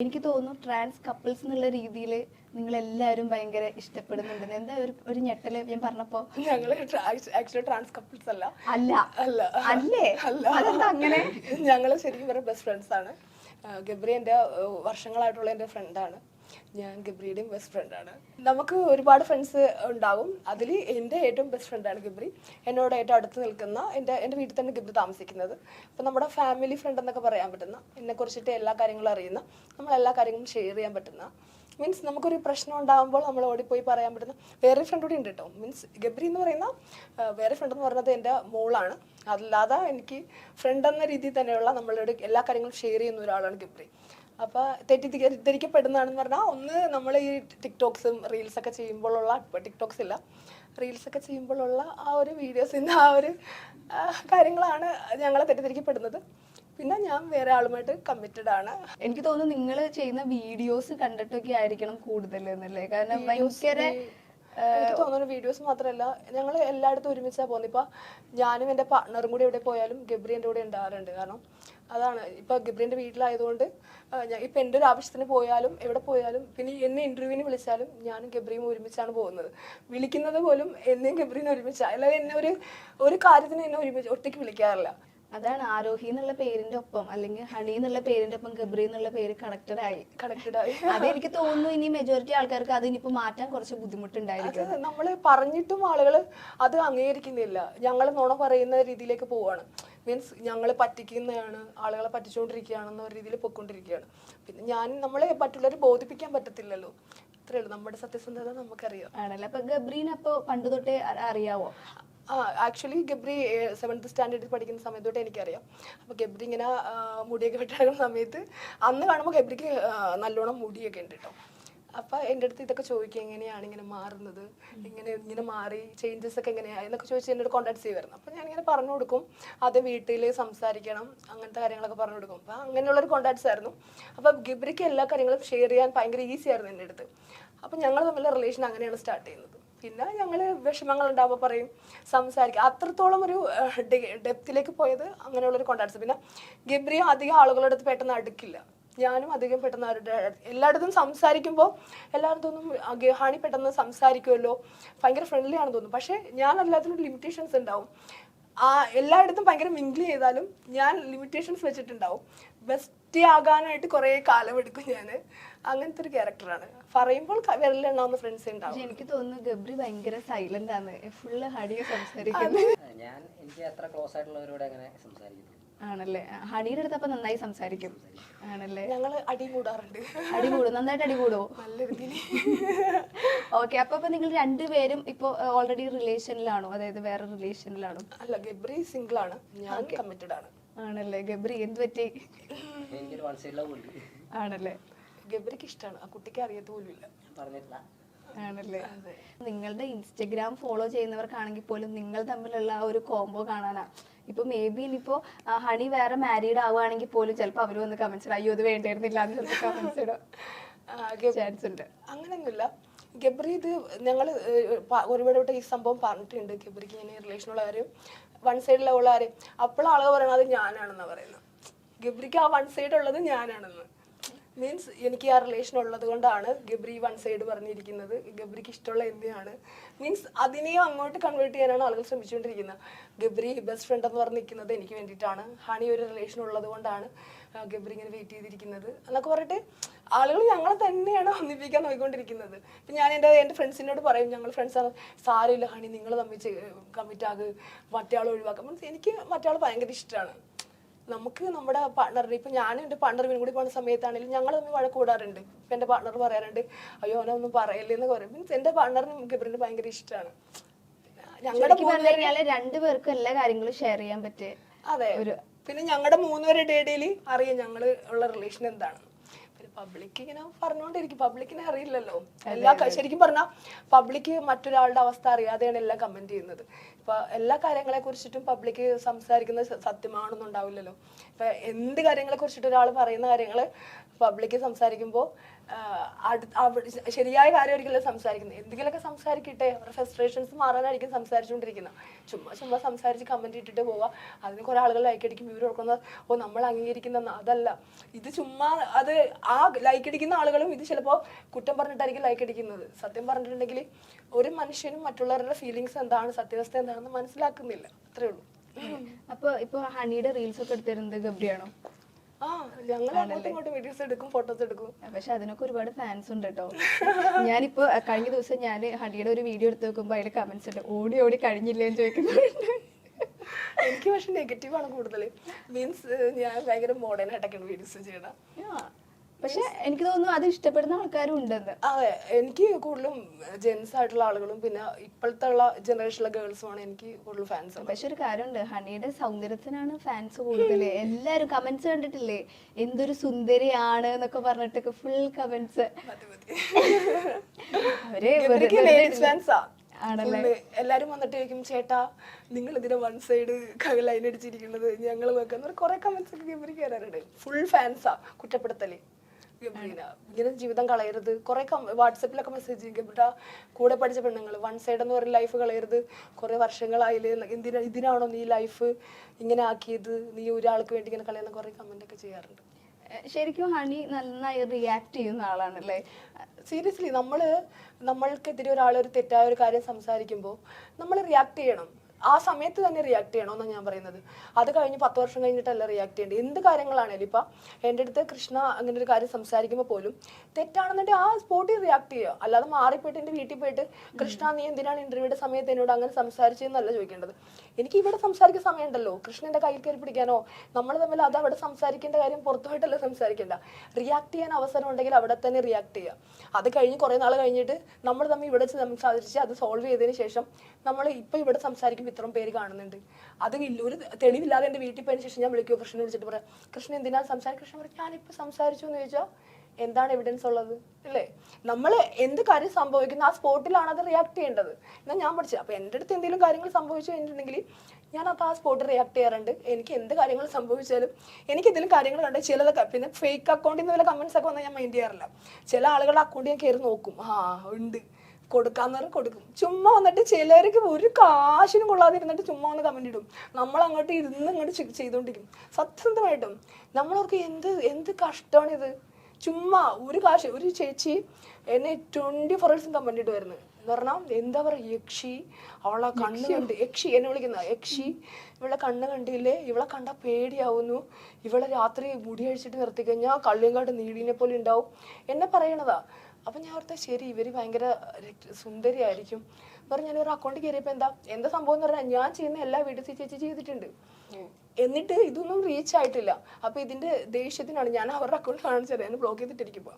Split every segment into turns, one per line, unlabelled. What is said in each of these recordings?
എനിക്ക് തോന്നുന്നു trans couples എന്നുള്ള രീതിയിൽ നിങ്ങൾ എല്ലാവരും ഭയങ്കര ഇഷ്ടപ്പെടുന്നുണ്ട് എന്താ ഒരു ഒരു ഞെട്ടൽ? ഞാൻ പറഞ്ഞപ്പോ
ഞങ്ങൾ ആക്ച്വലി ട്രാൻസ് കപ്പിൾസ് അല്ല.
അല്ല.
അല്ല.
അല്ലേ?
അല്ല.
അങ്ങനെ?
ഞങ്ങൾ ശരിക്കും പറഞ്ഞ ബെസ്റ്റ് ഫ്രണ്ട്സ് ആണ്. ഗബ്രി എന്റെ വർഷങ്ങളായിട്ടുള്ള വർഷങ്ങളായിട്ടുള്ള എന്റെ ഫ്രണ്ടാണ് ഞാൻ ഗബ്രിയുടെയും ബെസ്റ്റ് ഫ്രണ്ടാണ് നമുക്ക് ഒരുപാട് ഫ്രണ്ട്സ് ഉണ്ടാകും അതിൽ എന്റെ ഏറ്റവും ബെസ്റ്റ് ഫ്രണ്ടാണ് ഗബ്രി. എന്നോട് ഏറ്റവും അടുത്ത് നിൽക്കുന്ന എന്റെ എന്റെ വീട്ടിൽ തന്നെ ഗബ്രി താമസിക്കുന്നത്. അപ്പോൾ നമ്മുടെ ഫാമിലി ഫ്രണ്ട് എന്നൊക്കെ പറയാൻ പറ്റുന്ന എന്നെ കുറിച്ചിട്ട് എല്ലാ കാര്യങ്ങളും അറിയുന്ന നമ്മൾ എല്ലാ കാര്യങ്ങളും ഷെയർ ചെയ്യാൻ പറ്റുന്ന. മീൻസ് നമുക്കൊരു പ്രശ്നം ഉണ്ടാകുമ്പോൾ നമ്മൾ ഓടിപ്പോയി പറയാൻ പറ്റുന്ന വേറെ ഫ്രണ്ട് കൂടി ഉണ്ട് കേട്ടോ മീൻസ് ഗബ്രി എന്ന് പറയുന്ന വേറെ ഫ്രണ്ട് എന്ന് പറയുന്നത് എന്റെ മോളാണ്. അതല്ലാതെ എനിക്ക് ഫ്രണ്ട് എന്ന രീതിയിൽ തന്നെയുള്ള നമ്മളോട് എല്ലാ കാര്യങ്ങളും ഷെയർ ചെയ്യുന്ന ഒരാളാണ് ഗബ്രി. അപ്പോൾ തെറ്റിദ്ധരിക്കപ്പെടുന്നതാണെന്ന് പറഞ്ഞാൽ ഒന്ന് നമ്മൾ ഈ ടിക്ടോക്സും റീൽസൊക്കെ ചെയ്യുമ്പോഴുള്ള ടിക്ടോക്സ് ഇല്ല. റീൽസ് റീൽസൊക്കെ ചെയ്യുമ്പോഴുള്ള ആ ഒരു വീഡിയോസിന്റെ ആ ഒരു കാര്യങ്ങളാണ് ഞങ്ങളെ തെറ്റിദ്ധരിക്കപ്പെടുന്നത്. പിന്നെ ഞാൻ വേറെ ആളുമായിട്ട് കമ്മിറ്റഡ് ആണ്.
എനിക്ക് തോന്നുന്നു നിങ്ങൾ ചെയ്യുന്ന വീഡിയോസ് കണ്ടിട്ടൊക്കെ ആയിരിക്കണം കൂടുതൽ എന്നല്ലേ കാരണം ഭയങ്കര
എനിക്ക് തോന്നുന്നു വീഡിയോസ് മാത്രമല്ല ഞങ്ങൾ എല്ലായിടത്തും ഒരുമിച്ചാണ് പോകുന്നത് ഇപ്പം ഞാനും എന്റെ പാർട്ട്ണറും കൂടി എവിടെ പോയാലും ഗബ്രി എന്റെ കൂടെ ഉണ്ടാകാറുണ്ട് കാരണം അതാണ്. ഇപ്പൊ ഗബ്രിന്റെ വീട്ടിലായതുകൊണ്ട് ഇപ്പൊ എന്റെ ഒരു ആവശ്യത്തിന് പോയാലും എവിടെ പോയാലും പിന്നെ എന്നെ ഇന്റർവ്യൂവിന് വിളിച്ചാലും ഞാനും ഗബ്രിയും ഒരുമിച്ചാണ് പോകുന്നത്. വിളിക്കുന്നത് പോലും എന്നെയും ഗബ്രീനെ ഒരുമിച്ച അല്ലാതെ എന്നെ ഒരു ഒരു കാര്യത്തിന് എന്നെ ഒരുമിച്ച് ഒറ്റയ്ക്ക് വിളിക്കാറില്ല.
അതാണ് ആരോഹി എന്നുള്ള പേരിന്റെ ഒപ്പം അല്ലെങ്കിൽ ഹണി എന്നുള്ള പേരിന്റെ ഒപ്പം ഗബ്രി എന്നുള്ള പേര് കണക്റ്റഡ് ആയി.
കണക്റ്റഡ് ആയി.
അത് എനിക്ക് തോന്നുന്നു ഇനി മെജോറിറ്റി ആൾക്കാർക്ക് അത് ഇനിയിപ്പോ മാറ്റാൻ കുറച്ച് ബുദ്ധിമുട്ടുണ്ടായിരിക്കും.
നമ്മൾ പറഞ്ഞിട്ടും ആളുകൾ അത് അംഗീകരിക്കുന്നില്ല. ഞങ്ങൾ നോണ പറയുന്ന രീതിയിലേക്ക് പോവാണ്. മീൻസ് ഞങ്ങൾ പറ്റിക്കുന്നതാണ് ആളുകളെ പറ്റിച്ചുകൊണ്ടിരിക്കുകയാണെന്ന ഒരു രീതിയിൽ പൊയ്ക്കൊണ്ടിരിക്കുകയാണ്. പിന്നെ ഞാൻ നമ്മളെ മറ്റുള്ളവരെ ബോധിപ്പിക്കാൻ പറ്റത്തില്ലല്ലോ. അത്രേ ഉള്ളൂ നമ്മുടെ സത്യസന്ധത നമുക്കറിയാം.
ആണല്ലേ? അപ്പൊ ഗബ്രീനെ അപ്പൊ പണ്ട് തൊട്ടേ അറിയാവോ?
ആ ആക്ച്വലി ഗബ്രി സെവൻത്ത് സ്റ്റാൻഡേർഡിൽ പഠിക്കുന്ന സമയത്ത് തൊട്ട് എനിക്കറിയാം. അപ്പോൾ ഗബ്രി ഇങ്ങനെ മുടിയൊക്കെ വെട്ടാകുന്ന സമയത്ത് അന്ന് കാണുമ്പോൾ ഗബ്രിക്ക് നല്ലോണം മുടിയൊക്കെ ഉണ്ട് കേട്ടോ അപ്പോൾ എന്റെ അടുത്ത് ഇതൊക്കെ ചോദിക്കുക എങ്ങനെയാണ് ഇങ്ങനെ മാറുന്നത്? ഇങ്ങനെ ഇങ്ങനെ മാറി ചേഞ്ചസ് ഒക്കെ എങ്ങനെയാണ് എന്നൊക്കെ ചോദിച്ച് എന്നോട് കോൺടാക്ട് ചെയ്യുമായിരുന്നു അപ്പോൾ ഇങ്ങനെ പറഞ്ഞു കൊടുക്കും. അത് വീട്ടിൽ സംസാരിക്കണം അങ്ങനത്തെ കാര്യങ്ങളൊക്കെ പറഞ്ഞു കൊടുക്കും. അപ്പോൾ അങ്ങനെയുള്ളൊരു കോണ്ടാക്ട്സ് ആയിരുന്നു. അപ്പൊ ഗിബ്രിക്ക് എല്ലാ കാര്യങ്ങളും ഷെയർ ചെയ്യാൻ ഭയങ്കര ഈസി ആയിരുന്നു എന്റെ അടുത്ത്. അപ്പൊ ഞങ്ങൾ തമ്മിലുള്ള റിലേഷൻ അങ്ങനെയാണ് സ്റ്റാർട്ട് ചെയ്യുന്നത്. പിന്നെ ഞങ്ങൾ വിഷമങ്ങൾ ഉണ്ടാകുമ്പോൾ പറയും സംസാരിക്കുക അത്രത്തോളം ഒരു ഡെപ്തിലേക്ക് പോയത് അങ്ങനെയുള്ളൊരു കോണ്ടാക്ട്സ് പിന്നെ ഗബ്രിയും അധികം ആളുകളുടെ അടുത്ത് പെട്ടെന്ന് അടുക്കില്ല. ഞാനും അധികം പെട്ടെന്ന് അവരുടെ എല്ലായിടത്തും സംസാരിക്കുമ്പോൾ എല്ലാവരും തോന്നും "ആ, ഗ- ഹണി പെട്ടെന്ന് സംസാരിക്കുമല്ലോ ഭയങ്കര ഫ്രണ്ട്ലി ആണെന്ന് തോന്നും. പക്ഷേ ഞാൻ എല്ലാത്തിനും ലിമിറ്റേഷൻസ് ഉണ്ടാവും. ആ എല്ലായിടത്തും ഭയങ്കര മിങ്കിൾ ചെയ്താലും ഞാൻ ലിമിറ്റേഷൻസ് വെച്ചിട്ടുണ്ടാവും. ബെസ്റ്റ് ആകാനായിട്ട് കുറേ കാലം എടുക്കും ഞാൻ അങ്ങനത്തെ ഒരു ക്യാരക്ടറാണ് പറയുമ്പോൾ വിരലുണ്ടാവുന്ന ഫ്രണ്ട്സ് ഉണ്ടാവും.
എനിക്ക് തോന്നുന്നു ഗബ്രി ഭയങ്കര സൈലന്റ് ആണ്. ഫുള്ള് ഹണിയെ സംസാരിക്കുന്നത്
ഞാൻ എനിക്ക് അത്ര ക്ലോസ് ആയിട്ടുള്ളവരോട് അങ്ങനെ സംസാരിക്കുന്നു
ആണല്ലേ? ഹണിയുടെ അടുത്ത് അപ്പൊ നന്നായി സംസാരിക്കും. ആണല്ലേ?
ഞങ്ങൾ അടി കൂടാറുണ്ട്
അടി കൂടും നന്നായിട്ട് അടി കൂടുവോ
നല്ല രീതിയിൽ
ഓക്കെ അപ്പൊ അപ്പൊ നിങ്ങൾ രണ്ടുപേരും ഇപ്പൊ ഓൾറെഡി റിലേഷനിലാണോ അതായത് വേറെ റിലേഷനിലാണോ
അല്ല ഗബ്രി സിംഗിൾ ആണ് ഞാൻ കമ്മിറ്റഡ് ആണ്
ആണല്ലേ? ഗബ്രി എന്ത് പറ്റി?
എനിക്കൊരു വൺ സൈഡ് ലവ് ഉണ്ട്.
ആണല്ലേ?
ഗബ്രിക്ക് ഇഷ്ടമാണ് ആ കുട്ടിക്ക് അറിയത്ത് പോലും ഇല്ല
ഞാൻ പറഞ്ഞിട്ടില്ല.
ആണല്ലേ? നിങ്ങളുടെ ഇൻസ്റ്റഗ്രാം ഫോളോ ചെയ്യുന്നവർക്കാണെങ്കിൽ പോലും നിങ്ങൾ തമ്മിലുള്ള ആ ഒരു കോംബോ കാണാനാ. ഇപ്പൊ മേ ബി ഇനിയിപ്പോ ഹണി വേറെ മാരീഡ് ആവുകയാണെങ്കിൽ പോലും ചിലപ്പോ അവർ വന്ന് കമന്റ്സ് ഇടാം അയ്യോ ഇത് വേണ്ടിയിരുന്നില്ല എന്ന് ചിലപ്പോൾ കമന്റ്സ് ഇടാം. ചാൻസ് ഉണ്ട്.
അങ്ങനെയൊന്നുമില്ല. ഗബ്രി ഇത് ഞങ്ങൾ ഒരുപാട് വട്ടം ഈ സംഭവം പറഞ്ഞിട്ടുണ്ട് ഗബ്രിക്ക് ഇങ്ങനെ റിലേഷനുള്ള കാര്യം. വൺ സൈഡിലുള്ള കാര്യം അപ്പോൾ ആളുകൾ പറയണത് ഞാനാണെന്നാണ് പറയുന്നത്. ഗബ്രിക്ക് ആ വൺ സൈഡ് ഉള്ളത് ഞാനാണെന്ന്. മീൻസ് എനിക്ക് ആ റിലേഷൻ ഉള്ളത് കൊണ്ടാണ് ഗബ്രി വൺ സൈഡ് പറഞ്ഞിരിക്കുന്നത്. ഗബ്രിക്ക് ഇഷ്ടമുള്ള എന്തിനാണ്? മീൻസ് അതിനെയും അങ്ങോട്ട് കൺവേർട്ട് ചെയ്യാനാണ് ആളുകൾ ശ്രമിച്ചുകൊണ്ടിരിക്കുന്നത്. ഗബ്രി ബെസ്റ്റ് ഫ്രണ്ട് എന്ന് പറഞ്ഞ് നിൽക്കുന്നത് എനിക്ക് വേണ്ടിയിട്ടാണ്. ഹണി ഒരു റിലേഷൻ ഉള്ളത് കൊണ്ടാണ് ഗബ്രി ഇങ്ങനെ വെയിറ്റ് ചെയ്തിരിക്കുന്നത്. എന്നൊക്കെ പറഞ്ഞിട്ട് ആളുകൾ ഞങ്ങളെ തന്നെയാണ് ഒന്നിപ്പിക്കാൻ നോക്കിക്കൊണ്ടിരിക്കുന്നത്. ഇപ്പം ഞാൻ എന്റെ എന്റെ ഫ്രണ്ട്സിനോട് പറയും ഞങ്ങൾ ഫ്രണ്ട്സ് സാരമില്ല ഹണി നിങ്ങൾ തമ്മിൽ കമ്മിറ്റ് ആകുക മറ്റേ ആൾ ഒഴിവാക്കാം. മീൻസ് എനിക്ക് മറ്റേ ആൾ ഭയങ്കര ഇഷ്ടമാണ്. നമുക്ക് നമ്മുടെ പാർട്ണറിന് ഇപ്പം ഞാനും എന്റെ പാർട്ണർ കൂടി പോകുന്ന സമയത്താണെങ്കിലും ഞങ്ങൾ തമ്മിൽ വഴക്ക് കൂടാറുണ്ട്. ഇപ്പം എന്റെ പാർട്ണർ പറയാറുണ്ട് അയ്യോ അവനൊന്നും പറയില്ലെന്ന് പറയും. മീൻസ് എന്റെ പാർട്ണറിന് ഗബ്രിന് ഭയങ്കര ഇഷ്ടമാണ് ഞങ്ങളുടെ
രണ്ടുപേർക്കും എല്ലാ കാര്യങ്ങളും ഷെയർ ചെയ്യാൻ പറ്റേ
അതെ. പിന്നെ ഞങ്ങളുടെ മൂന്നുപേരുടെ ഇടയിൽ അറിയാം ഞങ്ങൾ ഉള്ള റിലേഷൻ എന്താണ്. പബ്ലിക് ഇങ്ങനെ പറഞ്ഞുകൊണ്ടിരിക്കും. പബ്ലിക്കിനെ അറിയില്ലല്ലോ. എല്ലാ ശരിക്കും പറഞ്ഞാൽ പബ്ലിക് മറ്റൊരാളുടെ അവസ്ഥ അറിയാതെയാണ് എല്ലാം കമന്റ് ചെയ്യുന്നത്. ഇപ്പൊ എല്ലാ കാര്യങ്ങളെ കുറിച്ചിട്ടും പബ്ലിക് സംസാരിക്കുന്നത് സത്യമാണെന്നുണ്ടാവില്ലല്ലോ ഇപ്പൊ എന്ത് കാര്യങ്ങളെ കുറിച്ചിട്ട് ഒരാൾ പറയുന്ന കാര്യങ്ങൾ പബ്ലിക്കിൽ സംസാരിക്കുമ്പോൾ ശരിയായ കാര്യമായിരിക്കില്ല സംസാരിക്കുന്നത്. എന്തെങ്കിലുമൊക്കെ സംസാരിക്കട്ടെ. അവരുടെ ഫ്രസ്ട്രേഷൻസ് മാറാനായിരിക്കും സംസാരിച്ചുകൊണ്ടിരിക്കുന്നത്. ചുമ്മാ ചുമ്മാ സംസാരിച്ച് കമന്റ് ഇട്ടിട്ട് പോവാ. അതിന് കുറേ ആളുകൾ ലൈക്ക് അടിക്കും. ഇവർ ഓർക്കുന്ന ഓ നമ്മൾ അംഗീകരിക്കുന്ന അതല്ല. ഇത് ചുമ്മാ അത് ആ ലൈക്ക് അടിക്കുന്ന ആളുകളും ഇത് ചിലപ്പോൾ കുറ്റം പറഞ്ഞിട്ടായിരിക്കും ലൈക്ക് അടിക്കുന്നത്. സത്യം പറഞ്ഞിട്ടുണ്ടെങ്കിൽ ഒരു മനുഷ്യനും മറ്റുള്ളവരുടെ ഫീലിങ്സ് എന്താണ് സത്യാവസ്ഥ എന്താണെന്ന് മനസ്സിലാക്കുന്നില്ല. അത്രേ ഉള്ളൂ.
അപ്പൊ ഇപ്പൊ ഹണിയുടെ റീൽസ് ഒക്കെ എടുത്തിരുന്നത് ഗബ്രിയാണോ? പക്ഷെ അതിനൊക്കെ ഒരുപാട് ഫാൻസ് ഉണ്ട് കേട്ടോ ഞാനിപ്പോ കഴിഞ്ഞ ദിവസം ഞാൻ ഹണിയുടെ ഒരു വീഡിയോ എടുത്ത് നോക്കുമ്പോ അതിൽ കമന്റ്സ് ഉണ്ട് ഓടി ഓടി കഴിഞ്ഞില്ലേന്ന് ചോദിക്കുന്നുണ്ട്.
എനിക്ക് പക്ഷെ നെഗറ്റീവ് ആണ് കൂടുതൽ മീൻസ് ഞാൻ ഭയങ്കര മോഡേൺ ആയിട്ടൊക്കെയാണ് വീഡിയോസ് ചെയ്യണം
പക്ഷെ എനിക്ക് തോന്നുന്നു അത് ഇഷ്ടപ്പെടുന്ന ആൾക്കാരും ഉണ്ടെന്ന്
അതെ എനിക്ക് കൂടുതലും ജെൻസ് ആയിട്ടുള്ള ആളുകളും പിന്നെ ഇപ്പോഴത്തെ ഉള്ള ജനറേഷനിലെ ഗേൾസുമാണ് എനിക്ക് കൂടുതൽ ഫാൻസ്
പക്ഷെ ഒരു കാര്യമുണ്ട് ഹണിയുടെ സൗന്ദര്യത്തിനാണ് ഫാൻസ് കൂടുതൽ എല്ലാരും കമന്റ്സ് കണ്ടിട്ടില്ലേ? എന്തൊരു സുന്ദരിയാണ് എന്നൊക്കെ പറഞ്ഞിട്ടൊക്കെ ഫുൾ കമന്റ്സ്
അവർ
ആണല്ലേ?
എല്ലാരും വന്നിട്ട് ചോദിക്കും ചേട്ടാ നിങ്ങൾ ഇതിനെ വൺ സൈഡ് ലൈൻ അടിച്ചിരിക്കുന്നത് ഞങ്ങൾ വെക്കുന്ന കുറെ കമന്റ്സ് ഒക്കെ വരാറുണ്ട് ഫുൾ ഫാൻസാ കുറ്റപ്പെടുത്തൽ. ഇങ്ങനെ ജീവിതം കളയരുത്. കുറെ വാട്സപ്പിലൊക്കെ മെസ്സേജ് ചെയ്യും ഗബ്രിയുടെ കൂടെ പഠിച്ച പെണ്ണുങ്ങൾ വൺ സൈഡ് എന്ന് പറയുന്ന ലൈഫ് കളയരുത്. കുറെ വർഷങ്ങളായില്ലേ എന്തിനാ ഇതിനാണോ നീ ലൈഫ് ഇങ്ങനെ ആക്കിയത്? നീ ഒരാൾക്ക് വേണ്ടി ഇങ്ങനെ കളയുന്ന കുറെ കമന്റ് ഒക്കെ ചെയ്യാറുണ്ട്.
ശരിക്കും ഹണി നന്നായി റിയാക്ട് ചെയ്യുന്ന ആളാണല്ലേ?
സീരിയസ്ലി നമ്മൾ നമ്മൾക്കെതിരെ ഒരാൾ ഒരു തെറ്റായ ഒരു കാര്യം സംസാരിക്കുമ്പോൾ നമ്മൾ റിയാക്ട് ചെയ്യണം. ആ സമയത്ത് തന്നെ റിയാക്ട് ചെയ്യണമെന്നാണ് ഞാൻ പറയുന്നത്. അത് കഴിഞ്ഞ് പത്ത് വർഷം കഴിഞ്ഞിട്ടല്ല റിയാക്ട് ചെയ്യേണ്ടത്. എന്ത് കാര്യങ്ങളാണേലും ഇപ്പം എന്റെ അടുത്ത് കൃഷ്ണ അങ്ങനെ ഒരു കാര്യം സംസാരിക്കുമ്പോൾ പോലും തെറ്റാണെന്നുണ്ടെങ്കിൽ ആ സ്പോട്ടിൽ റിയാക്ട് ചെയ്യുക. അല്ലാതെ മാറിപ്പോയിട്ട് എന്റെ വീട്ടിൽ പോയിട്ട് കൃഷ്ണ നീ എന്തിനാണ് ഇന്റർവ്യൂടെ സമയത്ത് എന്നോട് അങ്ങനെ സംസാരിച്ചതെന്നല്ല ചോദിക്കേണ്ടത്. എനിക്ക് ഇവിടെ സംസാരിക്കുന്ന സമയമുണ്ടല്ലോ. കൃഷ്ണന്റെ കയ്യിൽ കയറി പിടിക്കാനോ നമ്മൾ തമ്മിൽ അത് അവിടെ സംസാരിക്കേണ്ട കാര്യം പുറത്തു പോയിട്ടല്ല സംസാരിക്കേണ്ട. റിയാക്ട് ചെയ്യാൻ അവസരം ഉണ്ടെങ്കിൽ അവിടെ തന്നെ റിയാക്ട് ചെയ്യുക. അത് കഴിഞ്ഞ് കുറേ നാൾ കഴിഞ്ഞിട്ട് നമ്മൾ തമ്മിൽ ഇവിടെ സംസാരിച്ച് അത് സോൾവ് ചെയ്തതിന് ശേഷം നമ്മൾ ഇപ്പൊ ഇവിടെ സംസാരിക്കുമ്പോൾ ഇത്രയും പേര് കാണുന്നുണ്ട്. അത് ഒരു തെളിവില്ലാതെ എന്റെ വീട്ടിൽ പോയതിന് ശേഷം ഞാൻ വിളിക്കുമോ കൃഷ്ണനെ വിളിച്ചിട്ട് പറയാം കൃഷ്ണൻ എന്തിനാ സംസാരിക്കും കൃഷ്ണൻ പറയും ഞാനിപ്പോൾ സംസാരിച്ചു എന്ന് ചോദിച്ചാൽ എന്താണ് എവിഡൻസ് ഉള്ളത്? അല്ലേ നമ്മൾ എന്ത് കാര്യം സംഭവിക്കുന്ന ആ സ്പോട്ടിലാണ് അത് റിയാക്ട് ചെയ്യേണ്ടത്? എന്നാൽ ഞാൻ പഠിച്ചത് അപ്പോൾ എന്റെ അടുത്ത് എന്തെങ്കിലും കാര്യങ്ങൾ സംഭവിച്ചു കഴിഞ്ഞിട്ടുണ്ടെങ്കിൽ ഞാൻ അപ്പോൾ ആ സ്പോട്ടിൽ റിയാക്ട് ചെയ്യാറുണ്ട്. എനിക്ക് എന്ത് കാര്യങ്ങൾ സംഭവിച്ചാലും എനിക്ക് എന്തെങ്കിലും കാര്യങ്ങൾ കണ്ട് ചിലതൊക്കെ പിന്നെ ഫേക്ക് അക്കൗണ്ടിൽ നിന്ന് വല്ല കമൻസ് ഒക്കെ വന്നാൽ ഞാൻ മൈൻഡ് ചെയ്യാറില്ല. ചില ആളുകളുടെ അക്കൗണ്ട് ഞാൻ കയറി നോക്കും. ആ ഉണ്ട്. കൊടുക്കാന്ന് പറഞ്ഞാൽ കൊടുക്കും. ചുമ്മാ വന്നിട്ട് ചിലർക്ക് ഒരു കാശിനും കൊള്ളാതെ ഇരുന്നിട്ട് ചുമ്മാ ഒന്ന് കമന്റ് ഇടും. നമ്മൾ അങ്ങോട്ട് ഇരുന്ന് ഇങ്ങോട്ട് ചെയ്തുകൊണ്ടിരിക്കും സത്യസന്ധമായിട്ടും നമ്മളവർക്ക് എന്ത് എന്ത് കഷ്ടമാണിത്? ചുമ്മാ ഒരു കാശ് ഒരു ചേച്ചി എന്നെ ട്വന്റി ഫോർ ഹവേഴ്സും കമ്പനിട്ട് ഇട്ട് വരുന്നത് എന്ന് പറഞ്ഞാൽ എന്താ പറയുക യക്ഷി അവളെ കണ്ണ് കണ്ട് യക്ഷി എന്നെ വിളിക്കുന്ന യക്ഷി ഇവളെ കണ്ണ് കണ്ടില്ലേ? ഇവളെ കണ്ട പേടിയാവുന്നു. ഇവളെ രാത്രി മുടി അഴിച്ചിട്ട് നിർത്തി കഴിഞ്ഞാൽ കള്ളിയങ്കാട് നീടിനെ പോലെ ഉണ്ടാവും. എന്നെ പറയണതാ. അപ്പൊ ഞാൻ ഓർത്ത ശരി ഇവർ ഭയങ്കര സുന്ദരി സുന്ദരിയായിരിക്കും പറഞ്ഞ ഞാൻ ഒരു അക്കൗണ്ട് കയറിയപ്പോ എന്താ എന്താ സംഭവം എന്ന് പറഞ്ഞാൽ ഞാൻ ചെയ്യുന്ന എല്ലാ വീട്ടിൽ ചേച്ചി ചെയ്തിട്ടുണ്ട്. എന്നിട്ട് ഇതൊന്നും റീച്ച് ആയിട്ടില്ല. അപ്പൊ ഇതിന്റെ ദേഷ്യത്തിനാണ് ഞാൻ അവരുടെ അക്കൗണ്ട് കാണിച്ചത് എന്നെ ബ്ലോക്ക് ചെയ്തിട്ടിരിക്കുമ്പോ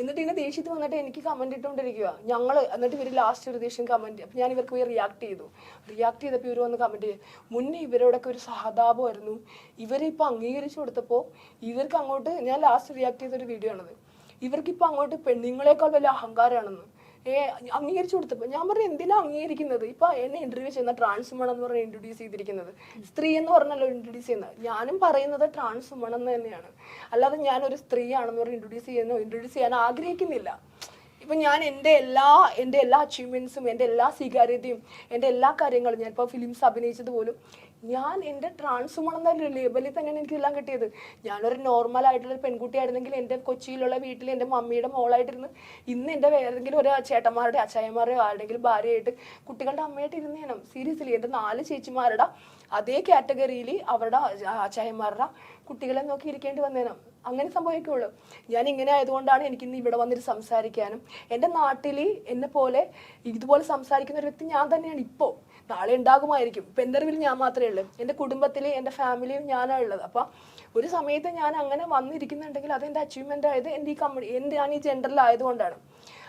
എന്നിട്ട് ഇങ്ങനെ ദേഷ്യത്തിൽ വന്നിട്ട് എനിക്ക് കമന്റ് ഇട്ടുകൊണ്ടിരിക്കുക ഞങ്ങൾ എന്നിട്ട് ഇവർ ലാസ്റ്റ് ഒരു ദേഷ്യം കമന്റ് അപ്പൊ ഞാൻ ഇവർക്ക് പോയി റിയാക്ട് ചെയ്തു. റിയാക്ട് ചെയ്തപ്പോൾ ഇവർ വന്ന് കമന്റ് ചെയ്തു. മുന്നേ ഇവരോടൊക്കെ ഒരു സഹതാപമായിരുന്നു. ഇവരെ ഇപ്പൊ അംഗീകരിച്ചു കൊടുത്തപ്പോൾ ഇവർക്ക് അങ്ങോട്ട് ഞാൻ ലാസ്റ്റ് റിയാക്ട് ചെയ്ത ഒരു വീഡിയോ ആണത്. ഇവർക്ക് ഇപ്പൊ അങ്ങോട്ട് പെണ്ണുങ്ങളെക്കാൾ വലിയ അഹങ്കാരമാണെന്ന്. അംഗീകരിച്ചു കൊടുത്തപ്പോൾ ഞാൻ പറഞ്ഞു എന്തിനാ അംഗീകരിക്കുന്നത്? ഇപ്പൊ എന്നെ ഇന്റർവ്യൂ ചെയ്യുന്ന ട്രാൻസ് വുമൺ എന്ന് പറഞ്ഞ ഇൻട്രൊഡ്യൂസ് ചെയ്തിരിക്കുന്നത്. സ്ത്രീ എന്ന് പറഞ്ഞല്ലോ ഇൻട്രൊഡ്യൂസ് ചെയ്യുന്നത്. ഞാനും പറയുന്നത് ട്രാൻസ് വുമൺ എന്ന് തന്നെയാണ്. അല്ലാതെ ഞാൻ ഞാനൊരു സ്ത്രീയാണെന്ന് പറഞ്ഞ് ഇൻട്രൊഡ്യൂസ് ചെയ്യുന്നോ ഇൻട്രൊഡ്യൂസ് ചെയ്യാൻ ആഗ്രഹിക്കുന്നില്ല. ഇപ്പൊ ഞാൻ എന്റെ എല്ലാ എന്റെ എല്ലാ അച്ചീവ്മെന്റ്സും എന്റെ എല്ലാ സ്വീകാര്യതയും എന്റെ എല്ലാ കാര്യങ്ങളും ഞാൻ ഇപ്പോൾ ഫിലിംസ് അഭിനയിച്ചത് പോലും ഞാൻ എന്റെ ട്രാൻസ്വുമൺ എന്ന ലേബലിൽ തന്നെയാണ് എനിക്ക് എല്ലാം കിട്ടിയത്. ഞാനൊരു നോർമൽ ആയിട്ടുള്ളൊരു പെൺകുട്ടിയായിരുന്നെങ്കിൽ എന്റെ കൊച്ചിയിലുള്ള വീട്ടിൽ എന്റെ മമ്മിയുടെ മോളായിട്ടിരുന്ന് ഇന്ന് എന്റെ ഏതെങ്കിലും ഒരു ചേട്ടന്മാരുടെ അച്ചായന്മാരുടെയോ ആരുടെങ്കിലും ഭാര്യയായിട്ട് കുട്ടികളുടെ അമ്മയായിട്ട് ഇരുന്നേനും സീരിയസ്ലി എന്റെ നാല് ചേച്ചിമാരുടെ. അതേ കാറ്റഗറിയിൽ അവരുടെ അച്ചായന്മാരുടെ കുട്ടികളെ നോക്കി ഇരിക്കേണ്ടി വന്നേനും. അങ്ങനെ സംഭവിക്കുള്ളൂ. ഞാൻ ഇങ്ങനെ ആയതുകൊണ്ടാണ് എനിക്ക് ഇന്ന് ഇവിടെ വന്നിട്ട് സംസാരിക്കാനും. എന്റെ നാട്ടിൽ എന്നെ പോലെ ഇതുപോലെ സംസാരിക്കുന്ന ഒരു വ്യക്തി ഞാൻ തന്നെയാണ് ഇപ്പോൾ നാളെ ഉണ്ടാകുമായിരിക്കും. ഇപ്പം എന്റെ അറിവിൽ ഞാൻ മാത്രമേ ഉള്ളൂ. എന്റെ കുടുംബത്തിൽ എന്റെ ഫാമിലിയും ഞാനാണ് ഉള്ളത്. അപ്പം ഒരു സമയത്ത് ഞാൻ അങ്ങനെ വന്നിരിക്കുന്നുണ്ടെങ്കിൽ അത് എന്റെ അച്ചീവ്മെന്റ് ആയത് എന്റെ ഈ കമ്പനി എന്റെ ഞാൻ ഈ ജെൻഡറിലായതുകൊണ്ടാണ്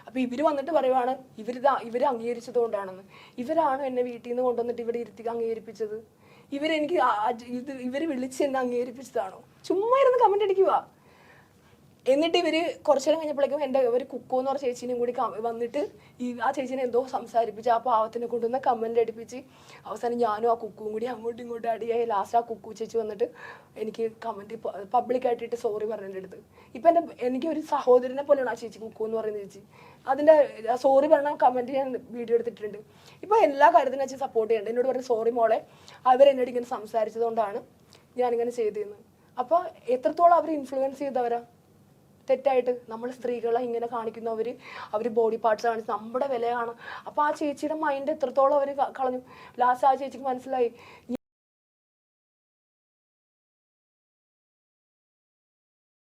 അപ്പോൾ ഇവർ വന്നിട്ട് പറയുവാണ് ഇവരിതാ ഇവർ അംഗീകരിച്ചത് കൊണ്ടാണെന്ന്. ഇവരാണ് എന്നെ വീട്ടിൽ നിന്ന് കൊണ്ടുവന്നിട്ട് ഇവിടെ ഇരുത്തി അംഗീകരിപ്പിച്ചത്? ഇവരെനിക്ക് ഇത് ഇവർ വിളിച്ച് എന്നെ അംഗീകരിപ്പിച്ചതാണോ? ചുമ്മാ ഇരുന്ന് കമന്റ് അടിക്കുക എന്നിട്ട് ഇവർ കുറച്ചു നേരം കഴിഞ്ഞപ്പോഴേക്കും എന്റെ ഒരു കുക്കു എന്ന് പറഞ്ഞ ചേച്ചീനെയും കൂടി വന്നിട്ട് ഈ ആ ചേച്ചിനെ എന്തോ സംസാരിപ്പിച്ച് ആ പാവത്തിനെ കൊണ്ടുവന്ന കമന്റ് അടിപ്പിച്ച് അവസാനം ഞാനും ആ കുക്കുവും കൂടി അങ്ങോട്ടും ഇങ്ങോട്ടും അടിയായി. ലാസ്റ്റ് ആ കുക്കു ചേച്ചി വന്നിട്ട് എനിക്ക് കമന്റ് ആയിട്ട് സോറി പറഞ്ഞതിന്റെ അടുത്ത്. ഇപ്പം എന്റെ എനിക്ക് ഒരു സഹോദരനെ പോലെയാണ് ആ ചേച്ചി കുക്കു എന്ന് പറയുന്ന ചേച്ചി. അതിന്റെ സോറി പറഞ്ഞ കമന്റ് ഞാൻ വീഡിയോ എടുത്തിട്ടുണ്ട്. ഇപ്പോൾ എല്ലാ കാര്യത്തിനും വെച്ച് സപ്പോർട്ട് ചെയ്യണ്ട. എന്നോട് പറഞ്ഞ സോറി മോളെ അവരെന്നോട് ഇങ്ങനെ സംസാരിച്ചതുകൊണ്ടാണ് ഞാനിങ്ങനെ ചെയ്തിരുന്നത് അപ്പോൾ എത്രത്തോളം അവർ ഇൻഫ്ലുവൻസ് ചെയ്തവരാ? തെറ്റായിട്ട് നമ്മൾ സ്ത്രീകളെ ഇങ്ങനെ കാണിക്കുന്നവർ അവർ ബോഡി പാർട്സ് കാണിച്ച് നമ്മുടെ വിലയാണ്. അപ്പോൾ ആ ചേച്ചിയുടെ മൈൻഡ് എത്രത്തോളം അവർ കളഞ്ഞു. ലാസ്റ്റ് ആ ചേച്ചിക്ക് മനസ്സിലായി.